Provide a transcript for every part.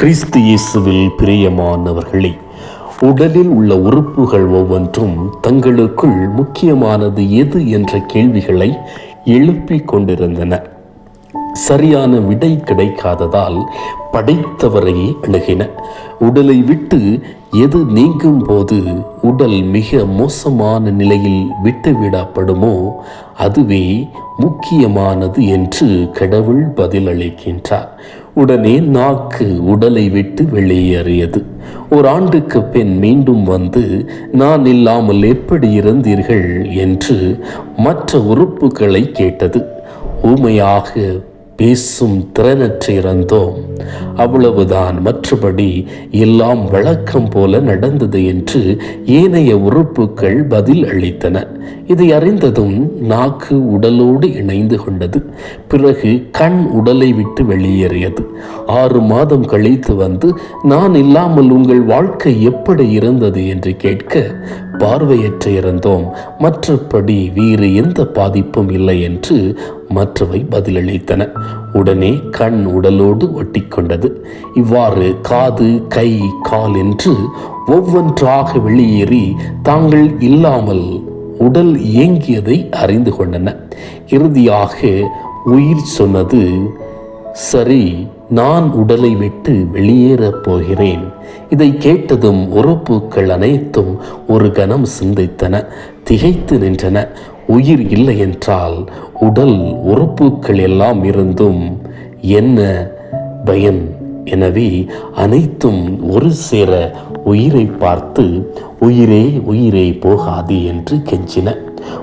கிறிஸ்து இயேசுவில் பிரியமானவர்களே உடலில் உள்ள உறுப்புகள் ஒவ்வொன்றும் தங்களுக்குள் முக்கியமானது எது என்ற கேள்விகளை எழுப்பிக் கொண்டிருந்தன. சரியான விடை கிடைக்காததால் படைத்தவரை அணுகின. உடலை விட்டு எது நீங்கும் போது உடல் மிக மோசமான நிலையில் விட்டுவிடப்படுமோ அதுவே முக்கியமானது என்று கடவுள் பதிலளிக்கின்றார். உடனே நாக்கு உடலை விட்டு வெளியேறியது ஒரு ஆண்டுக்கு பின் மீண்டும் வந்து நான் இல்லாமல் எப்படி இருந்தீர்கள்? என்று மற்ற உறுப்புகளை கேட்டது. ஊமையாக பேசும் திறனற்று இருந்தோம் அவ்வளவுதான். மற்றபடி எல்லாம் வழக்கம் போல நடந்தது என்று ஏனைய உறுப்புகள் பதில் அளித்தன. இதை அறிந்ததும் நாக்கு உடலோடு இணைந்து கொண்டது. பிறகு கண் உடலை விட்டு வெளியேறியது. ஆறு மாதம் கழித்து வந்து நான் இல்லாமல் உங்கள் வாழ்க்கை எப்படி இருந்தது? என்று கேட்க பார்வையற்று இருந்தோம் மற்றபடி வேறு எந்த பாதிப்பும் இல்லை என்று மற்றவை பதிலளித்தன. உடனே கண் உடலோடு ஒட்டிக்கொண்டது. இவ்வாறு காது கை கால் என்று ஒவ்வொன்றாக வெளியேறி தாங்கள் இல்லாமல் உடல் இயங்கியதை அறிந்து கொண்டன. இறுதியாக உயிர் சொன்னது சரி நான் உடலை விட்டு வெளியேறப் போகிறேன். இதை கேட்டதும் உறுப்புக்கள் அனைத்தும் ஒரு கணம் சிந்தித்தன திகைத்து நின்றன. உயிர் இல்லை என்றால் உடல் உறுப்புக்கள் எல்லாம் இருந்தும் என்ன பயன்? எனவே அனைத்தும் ஒரு சேர உயிரை பார்த்து உயிரே உயிரே போகாது என்று கெஞ்சின.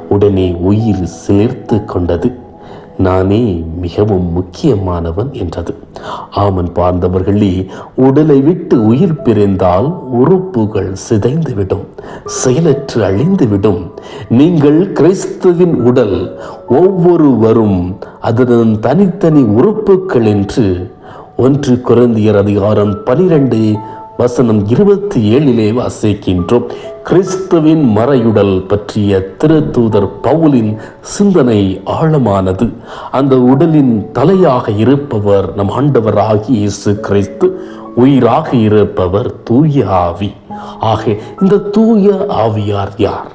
உடனே உயிர் சிலிர்த்து கொண்டது. நானே மிகவும் முக்கியமானவன் என்றது. ஆமன் பார்ந்தவர்களே உடலை விட்டு உயிர் பிரிந்தால் உறுப்புகள் சிதைந்துவிடும் செயலற்று அழிந்துவிடும். நீங்கள் கிறிஸ்துவின் உடல் ஒவ்வொருவரும் அதன் தனித்தனி உறுப்புகள் என்று ஒன்று குறைந்தியர் அதிகாரம் பனிரெண்டு வசனம் இருபத்தி ஏழிலே வாசிக்கின்றோம். கிறிஸ்துவின் மறையுடல் பற்றிய திருத்தூதர் பவுலின் சிந்தனை ஆழமானது. அந்த உடலின் தலையாக இருப்பவர் நம் ஆண்டவராகி இயேசு கிறிஸ்து உயிராக இருப்பவர் தூய ஆவி. ஆக இந்த தூய ஆவியார் யார்?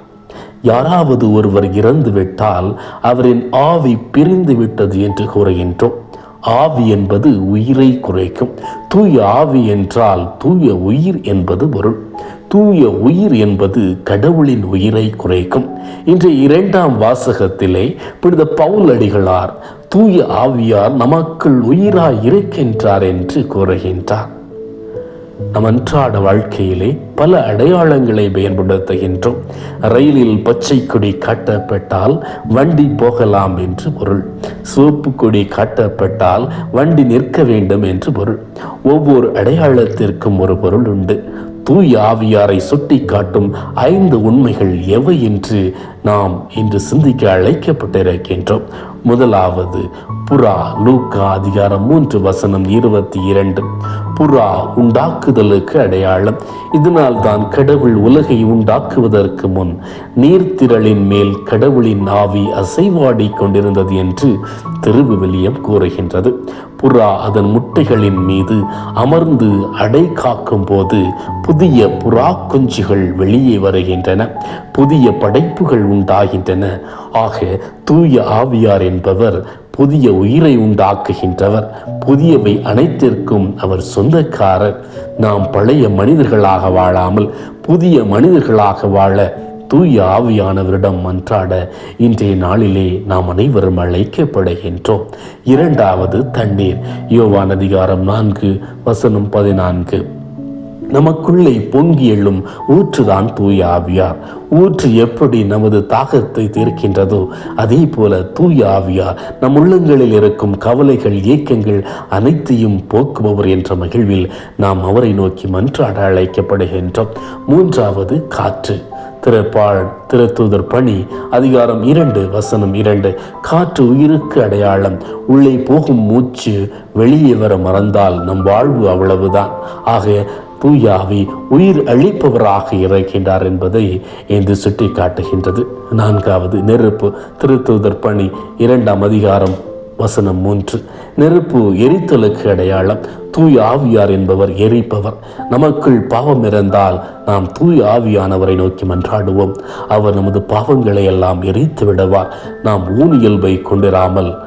யாராவது ஒருவர் இறந்துவிட்டால் அவரின் ஆவி பிரிந்து விட்டது என்று கூறுகின்றோம். ஆவி என்பது உயிரை குறைக்கும். தூய ஆவி என்றால் தூய உயிர் என்பது பொருள். தூய உயிர் என்பது கடவுளின் உயிரை குறைக்கும். இன்று இரண்டாம் வாசகத்திலே புனித பவுல் அடிகளார் தூய ஆவியார் நமக்குள் உயிராய் இருக்கின்றார் என்று கூறுகின்றார். நம் அன்றாட வாழ்க்கையிலே பல அடையாளங்களை பயன்படுத்துகின்றோம் ரயிலில் பச்சை கொடி காட்டப்பட்டால் வண்டி போகலாம் என்று பொருள். சிவப்பு கொடி காட்டப்பட்டால் வண்டி நிற்க வேண்டும் என்று பொருள். ஒவ்வொரு அடையாளத்திற்கும் ஒரு பொருள் உண்டு. தூய் ஆவியாரை சுட்டி காட்டும் ஐந்து உண்மைகள் எவை என்று நாம் இன்று சிந்திக்க அழைக்கப்பட்டிருக்கின்றோம். முதலாவது புறா லூக்கா அதிகாரம் மூன்று வசனம் இருபத்தி இரண்டு. புறா உண்டாக்குதலுக்கு அடையாளம். இதனால் தான் கடவுள் உலகை உண்டாக்குவதற்கு முன் நீர்த்திரளின் மேல் கடவுளின் ஆவி அசைவாடி கொண்டிருந்தது என்று திருவிவிலியம் கூறுகின்றது. புறா அதன் முட்டைகளின் மீது அமர்ந்து அடை காக்கும் போது புதிய புறா குஞ்சுகள் வெளியே வருகின்றன. புதிய படைப்புகள் உண்டாகின்றன. ஆக தூய ஆவியார் என்பவர் புதிய உயிரை உண்டாக்குகின்றவர். புதியவை அனைத்திற்கும் அவர் சொந்தக்காரர். நாம் பழைய மனிதர்களாக வாழாமல் புதிய மனிதர்களாக வாழ தூய ஆவியானவரிடம் மன்றாட இன்றைய நாளிலே நாம் அனைவரும் அழைக்கப்படுகின்றோம். இரண்டாவது தண்ணீர். யோவான் அதிகாரம் நான்கு வசனம் பதினான்கு. நமக்குள்ளே பொங்கி எழும் ஊற்றுதான் தூய ஆவியார் ஊற்று எப்படி நமது தாகத்தை தீர்க்கின்றதோ அதே போல தூய ஆவியார் நம் உள்ளங்களில் இருக்கும் கவலைகள் ஏக்கங்கள் அனைத்தையும் போக்குபவர் என்ற மகிழ்வில் நாம் அவரை நோக்கி மன்றாட அழைக்கப்படுகின்றோம். மூன்றாவது காற்று. திருப்பாள் திருத்தூதர் பணி அதிகாரம் இரண்டு வசனம் இரண்டு. காற்று உயிருக்கு அடையாளம். உள்ளே போகும் மூச்சு வெளியே வர மறந்தால் நம் வாழ்வு அவ்வளவுதான். ஆக தூயாவி உயிர் அழிப்பவராக இருக்கின்றார் என்பதை என்று சுட்டி காட்டுகின்றது நான்காவது நெருப்பு திருத்தூதர் பணி இரண்டாம் அதிகாரம் வசனம் மூன்று. நெருப்பு எரித்தலுக்கு அடையாளம் தூய் ஆவியார் என்பவர் எரிப்பவர். நமக்குள் பாவம் இருந்தால் நாம் தூய் ஆவியானவரை நோக்கி மன்றாடுவோம். அவர் நமது பாவங்களை எல்லாம் எரித்து விடுவார் நாம் ஊனியல்பை கொண்டிராமல்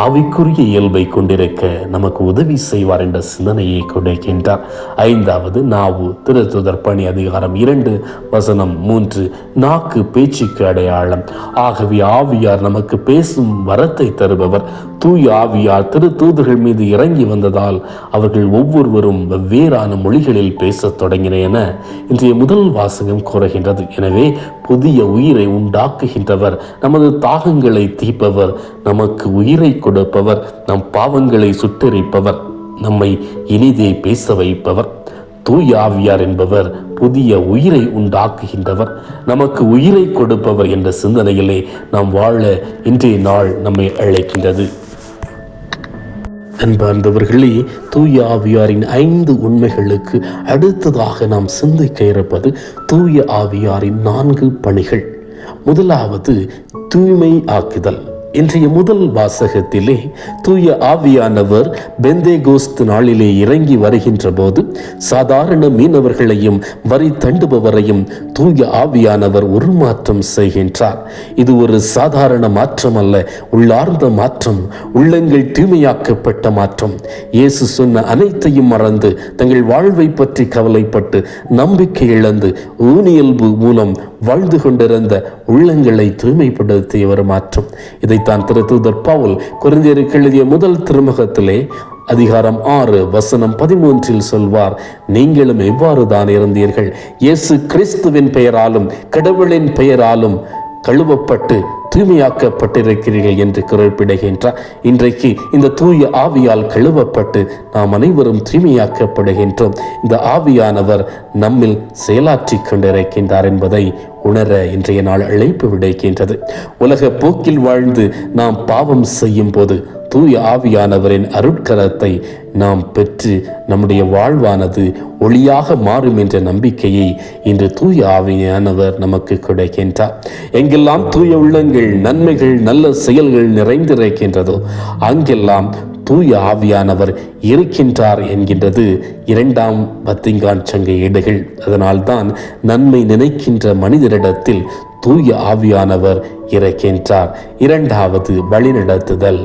ஆவிக்குரிய இயல்பை கொண்டிருக்க நமக்கு உதவி செய்வார் என்ற சிந்தனையை கொண்டிருக்கின்றார். ஐந்தாவது நாவு திருத்துதர் பணி அதிகாரம் இரண்டு வசனம் மூன்று நாக்கு பேச்சுக்கு அடையாளம். ஆகவே ஆவியார் நமக்கு பேசும் வரத்தை தருபவர். தூய் ஆவியார் திரு தூதர்கள் மீது இறங்கி வந்ததால் அவர்கள் ஒவ்வொருவரும் வெவ்வேறான மொழிகளில் பேசத் தொடங்கின என இன்றைய முதல் வாசகம் கூறுகின்றது. எனவே புதிய உயிரை உண்டாக்குகின்றவர் நமது தாகங்களை தீர்ப்பவர் நமக்கு உயிரை கொடுப்பவர். நம் பாவங்களை சுட்டரிப்பவர். நம்மை இனிதே பேச வைப்பவர். தூய ஆவியார் என்பவர் புதிய உயிரை உண்டாக்குகின்றவர். நமக்கு உயிரை கொடுப்பவர் என்ற சிந்தனையிலே நாம் வாழ இன்றைய நாள் நம்மை அழைக்கின்றது. அன்பார்ந்தவர்களே தூய ஆவியாரின் ஐந்து உண்மைகளுக்கு அடுத்ததாக நாம் சிந்திக்க இருப்பது தூய ஆவியாரின் நான்கு பணிகள். முதலாவது தூய்மை ஆக்குதல். இன்றைய முதல் வாசகத்திலே தூய ஆவியானவர் பெந்தேகோஸ்த் நாளிலே இறங்கி வருகின்ற போது சாதாரண மீனவர்களையும் வரி தண்டுபவரையும் தூய ஆவியானவர் உருமாற்றம் செய்கின்றார். இது ஒரு சாதாரண மாற்றம் அல்ல உள்ளார்ந்த மாற்றம் உள்ளங்கள் தூய்மையாக்கப்பட்ட மாற்றம். இயேசு சொன்ன அனைத்தையும் மறந்து தங்கள் வாழ்வை பற்றி கவலைப்பட்டு நம்பிக்கை இழந்து ஊனியல்பு மூலம் வாழ்ந்து கொண்டிருந்த உள்ளங்களை தூய்மைப்படுத்திய வருமாற்றம் இதைத்தான் திருத்தூதர் பவுல் குறைந்தியருக்கு எழுதிய முதல் திருமுகத்திலே அதிகாரம் ஆறு வசனம் பதிமூன்றில் சொல்வார் நீங்களும் இவ்வாறு தான் இருந்தீர்கள்? இயேசு கிறிஸ்துவின் பெயராலும் கடவுளின் பெயராலும் கழுவப்பட்டு தூய்மையாக்கப்பட்டிருக்கிறீர்கள் என்று குறிப்பிடுகின்றார் இன்றைக்கு இந்த தூய ஆவியால் கழுவப்பட்டு நாம் அனைவரும் தூய்மையாக்கப்படுகின்றோம். இந்த ஆவியானவர் நம்மில் செயலாற்றி கொண்டிருக்கின்றார் என்பதை உணர இன்றைய நாள் அழைப்பு விடுக்கின்றது. உலக போக்கில் வாழ்ந்து நாம் பாவம் செய்யும் போது தூய ஆவியானவரின் அருட்கரத்தை நாம் பெற்று நம்முடைய வாழ்வானது ஒளியாக மாறும் என்ற நம்பிக்கையை இன்று தூய ஆவியானவர் நமக்கு கிடைக்கின்றார். எங்கெல்லாம் தூய உள்ளங்கள் நன்மைகள் நல்ல செயல்கள் நிறைந்திருக்கின்றதோ அங்கெல்லாம் தூய ஆவியானவர் இருக்கின்றார் என்கின்றது இரண்டாம் பத்திங்கான் சங்க ஏடுகள். அதனால்தான் நன்மை நினைக்கின்ற மனிதரிடத்தில் தூய ஆவியானவர் இருக்கின்றார். இரண்டாவது வழிநடத்துதல்.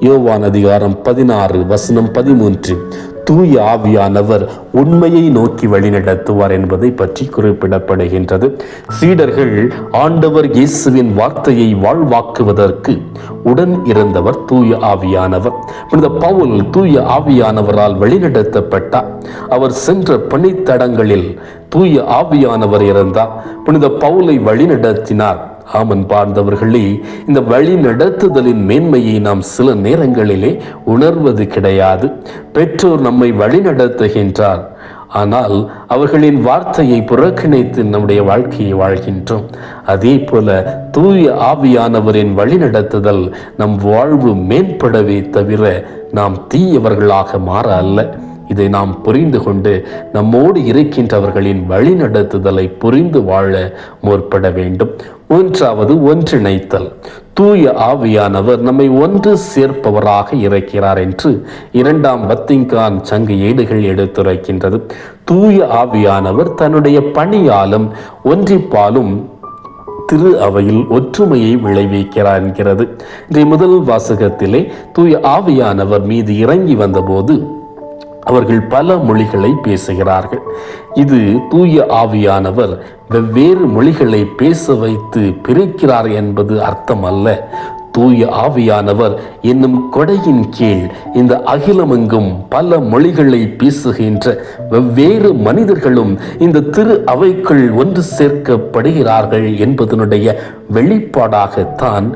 யோவான் அதிகாரம் பதினாறு வசனம் பதிமூன்று. தூய ஆவியானவர் உண்மையை நோக்கி வழிநடத்துவார் என்பதை பற்றி குறிப்பிடப்படுகின்றது. சீடர்கள் ஆண்டவர் இயேசுவின் வார்த்தையை வாழ்வாக்குவதற்கு உடன் இருந்தவர் தூய ஆவியானவர். புனித பவுல் தூய ஆவியானவரால் வழிநடத்தப்பட்டார் அவர் சென்ற பணித்தடங்களில் தூய ஆவியானவர் இருந்தார். புனித பவுலை வழிநடத்தினார் ஆமன் பார்ந்தவர்களே இந்த வழி நடத்துதலின் மேன்மையை நாம் சில நேரங்களிலே உணர்வது கிடையாது. பெற்றோர் நம்மை வழி நடத்துகின்றார். ஆனால் அவர்களின் வார்த்தையை புறக்கணித்து நம்முடைய வாழ்க்கையை வாழ்கின்றோம். அதே போல தூய ஆவியானவரின் வழிநடத்துதல் நம் வாழ்வு மேம்படவே தவிர நாம் தீயவர்களாக மாற அல்ல. இதை நாம் புரிந்து கொண்டு நம்மோடு இருக்கின்றவர்களின் வழிநடத்துதலை புரிந்து வாழ முற்பட வேண்டும். மூன்றாவது ஒன்றிணைத்தல். தூய ஆவியானவர் நம்மை ஒன்று சேர்ப்பவராக இருக்கிறார் என்று இரண்டாம் வத்திங்கான் சங்க ஏடுகள் எடுத்துரைக்கின்றது. தூய ஆவியானவர் தன்னுடைய பணியாலும் ஒன்றிப்பாலும் திரு அவையில் ஒற்றுமையை விளைவிக்கிறார் என்கிறது. இன்றைய முதல் வாசகத்திலே தூய ஆவியானவர் மீது இறங்கி வந்தபோது அவர்கள் பல மொழிகளை பேசுகிறார்கள். இது தூய ஆவியானவர் வெவ்வேறு மொழிகளை பேச வைத்து பிரிக்கிறார் என்பது அர்த்தம் அல்ல தூய ஆவியானவர் என்னும் கொடையின் கீழ் இந்த அகிலமெங்கும் பல மொழிகளை பேசுகின்ற வெவ்வேறு மனிதர்களும் இந்த திரு அவைக்குள் ஒன்று சேர்க்கப்படுகிறார்கள் என்பதனுடைய வெளிப்பாடாகத்தான்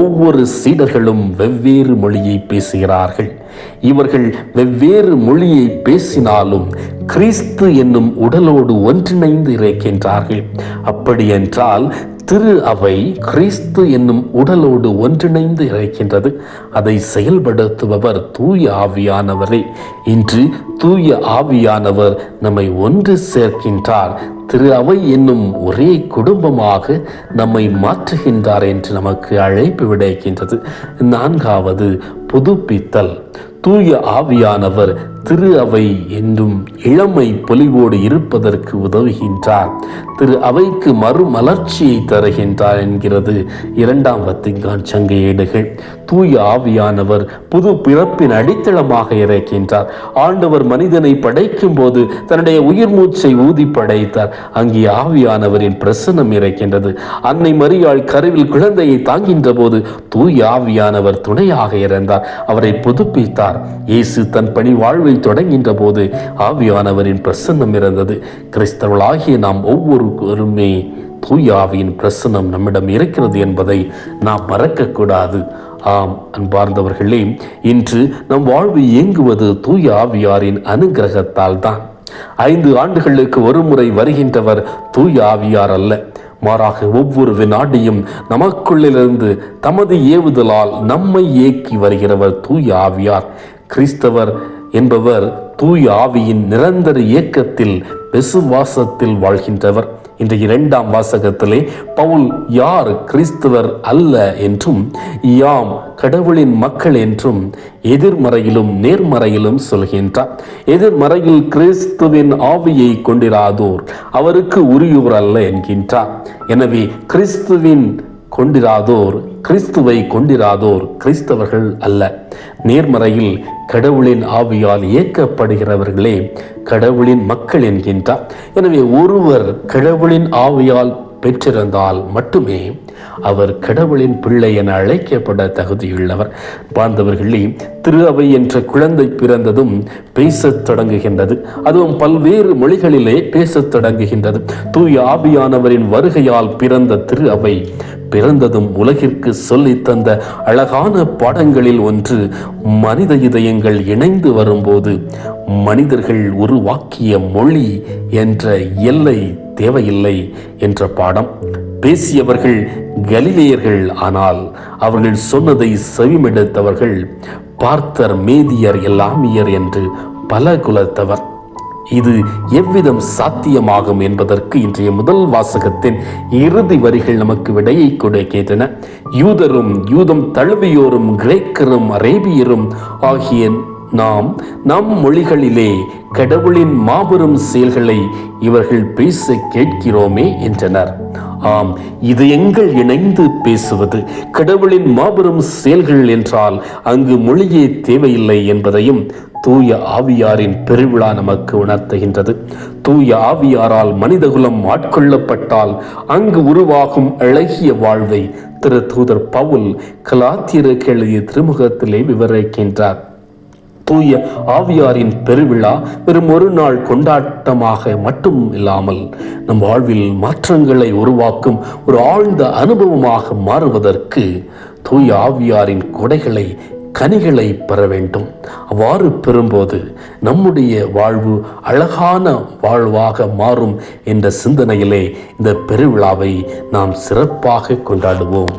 ஒவ்வொரு சீடர்களும் வெவ்வேறு மொழியை பேசுகிறார்கள். இவர்கள் வெவ்வேறு மொழியை பேசினாலும் கிறிஸ்து என்னும் உடலோடு ஒன்றிணைந்து இருக்கின்றார்கள். அப்படி என்றால் திரு அவை கிறிஸ்து என்னும் உடலோடு ஒன்றிணைந்து இருக்கின்றது. அதை செயல்படுத்துபவர் தூய ஆவியானவரே. இன்று தூய ஆவியானவர் நம்மை ஒன்று சேர்க்கின்றார். திரு அவை என்னும் ஒரே குடும்பமாக நம்மை மாற்றுகின்றார் என்று நமக்கு அழைப்பு விடைக்கின்றது. நான்காவது புதுப்பித்தல். தூய ஆவியானவர் திரு அவை என்றும் இளமை பொலிவோடு இருப்பதற்கு உதவுகின்றார். திரு அவைக்கு மறுமலர்ச்சியை தருகின்றார் என்கிறது இரண்டாம் வத்திங்கான் சங்க ஏடுகள் தூய ஆவியானவர் புது பிறப்பின் அடித்தளமாக இறக்கின்றார். ஆண்டவர் மனிதனை படைக்கும் போது தன்னுடைய உயிர் மூச்சை ஊதி படைத்தார். அங்கே ஆவியானவரின் பிரசன்னம் இறக்கின்றது. அன்னை மரியாள் கருவில் குழந்தையை தாங்கின்ற போது தூய ஆவியானவர் துணையாக இருந்தார் அவரை புதுப்பித்தார். இயேசு தன் பணி வாழ்வை தொடங்கின்ற போது ஆவியானவரின் பிரசன்னம் இருந்தது கிறிஸ்தவர்களாகிய நாம் ஒவ்வொருவருமே தூய ஆவியின் பிரசன்னம் நம்மிடம் இருக்கிறது என்பதை நாம் மறக்கக்கூடாது. ஆம் அன்பார்ந்தவர்களே இன்று நம் வாழ்வு இயங்குவது தூய ஆவியாரின் அனுகிரகத்தால் தான். ஐந்து ஆண்டுகளுக்கு ஒருமுறை வருகின்றவர் தூய ஆவியார் அல்ல. மாறாக ஒவ்வொரு வினாடியும் நமக்குள்ளிலிருந்து தமது ஏவுதலால் நம்மை இயக்கி வருகிறவர் தூய ஆவியார். கிறிஸ்தவர் என்பவர் தூய் ஆவியின் நிரந்தர இயக்கத்தில் விசுவாசத்தில் வாழ்கின்றவர். இந்த இரண்டாம் வாசகத்திலே பவுல் யார் கிறிஸ்தவர் அல்ல என்றும் யாம் கடவுளின் மக்கள் என்றும் எதிர்மறையிலும் நேர்மறையிலும் சொல்கின்றார். எதிர்மறையில் கிறிஸ்துவின் ஆவியை கொண்டிராதோர் அவருக்கு உரியோர் அல்ல என்கின்றார். எனவே கிறிஸ்துவின் கொண்டிராதோர் கிறிஸ்துவை கொண்டிராதோர் கிறிஸ்தவர்கள் அல்ல. நேர்மறையில் கடவுளின் ஆவியால் இயக்கப்படுகிறவர்களே கடவுளின் மக்கள் என்கின்றார். எனவே ஒருவர் கடவுளின் ஆவியால் பெற்றிருந்தால் மட்டுமே அவர் கடவுளின் பிள்ளை என அழைக்கப்பட தகுதியுள்ளவர். பாந்தவர்களே திரு அவை என்ற குழந்தை பிறந்ததும் பேசத் தொடங்குகின்றது. அதுவும் பல்வேறு மொழிகளிலே பேசத் தொடங்குகின்றது. தூய் ஆவியானவரின் வருகையால் பிறந்த திரு அவை பிறந்ததும் உலகிற்கு சொல்லி தந்த அழகான பாடங்களில் ஒன்று மனித இதயங்கள் இணைந்து வரும்போது மனிதர்கள் உருவாக்கிய மொழி என்ற எல்லை தேவையில்லை என்ற பாடம். பேசியவர்கள் கலிலேயர்கள் ஆனால் அவர்கள் சொன்னதை செவிமெடுத்தவர்கள் பார்த்தர் மேதியர் எல்லாமியர் என்று பல குலத்தவர். இது எவ்விதம் சாத்தியமாகும் என்பதற்கு இன்றைய முதல் வாசகத்தின் இறுதி வரிகள் நமக்கு விடையை கொடுக்கின்றன. யூதரும் யூதம் தழுவியோரும் கிரேக்கரும் அரேபியரும் ஆகிய நாம் நம் மொழிகளிலே கடவுளின் மாபெரும் செயல்களை இவர்கள் பேச கேட்கிறோமே என்றனர். ஆம் இது எங்கள் இணைந்து பேசுவது. கடவுளின் மாபெரும் செயல்கள் என்றால் அங்கு மொழியே தேவையில்லை என்பதையும் தூய ஆவியாரின் பெருவிழா நமக்கு உணர்த்துகின்றது. தூய ஆவியாரால் மனிதகுலம் ஆட்கொள்ளப்பட்டால் அங்கு உருவாகும் அழகிய வாழ்வை திரு தூதர் பவுல் கலாத்தியருக்கு எழுதிய திருமுகத்திலே விவரிக்கின்றார். தூய ஆவியாரின் பெருவிழா வெறும் ஒரு நாள் கொண்டாட்டமாக மட்டும் இல்லாமல் நம் வாழ்வில் மாற்றங்களை உருவாக்கும் ஒரு ஆழ்ந்த அனுபவமாக மாறுவதற்கு தூய ஆவியாரின் கொடைகளை கனிகளை பெற வேண்டும். அவ்வாறு பெறும்போது நம்முடைய வாழ்வு அழகான வாழ்வாக மாறும் என்ற சிந்தனையிலே இந்த பெருவிழாவை நாம் சிறப்பாக கொண்டாடுவோம்.